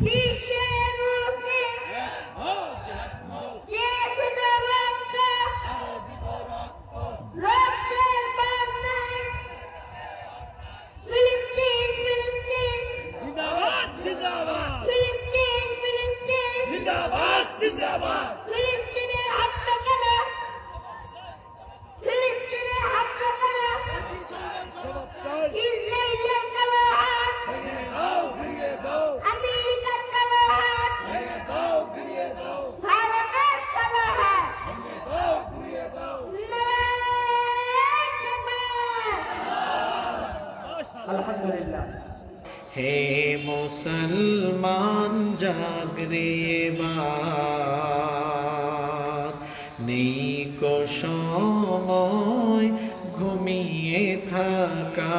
T-shirt. আলহামদুলিল্লাহ। হে মুসলমান জাগরে নেই সময় ঘুমিয়ে থাকা।